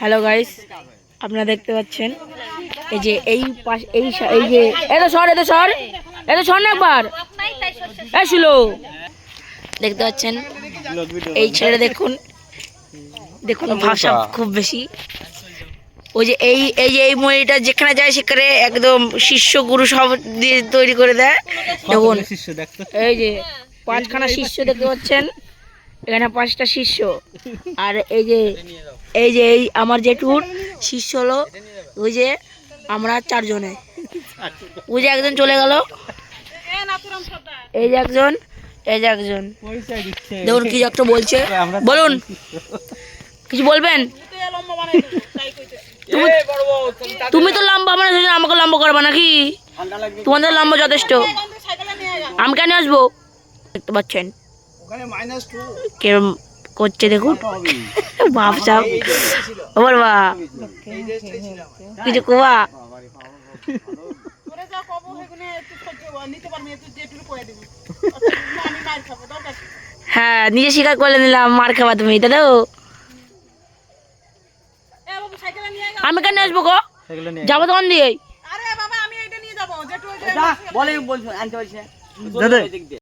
Hello guys আপনারা দেখতে পাচ্ছেন এই যে এই পাশ এই এই যে এত সর এত সর। এত সর না একবার। এই ছিল দেখতে পাচ্ছেন? এই ছেলেটা দেখুন। দেখুন ভাষা খুব বেশি। ওই যে এই এই যে এই ময়ূরটা যেখানে যায় সেখানে একদম শিষ্য গুরু সব দিয়ে তৈরি করে দেয়। দেখুন। এই যে পাঁচখানা শিষ্য দেখতে পাচ্ছেন। এখানে পাঁচটা শিষ্য। আর এই যে এই যে এই আমার জেঠুর শিষ্য হলো ওই যে আমরা চারজনে। ওই যে একজন চলে গেল। এই যে একজন এই যে একজন। দেখুন কি একটা বলছে? বলুন। কিছু বলবেন? তুমি তুমি তো লম্বা মানে আমাকে লম্বা করবা নাকি? তোমাদের লম্বা যথেষ্ট। আমি কেন আসব? দেখতে পাচ্ছেন। কিরম করছে দেখুন। বাপ সাপ ওর বা কিছু কোয়া হ্যাঁ নিজে স্বীকার করে নিলাম মার খাবা তুমি তো? আমি কেন আসব গো? যাব তখন দিয়ে দাদা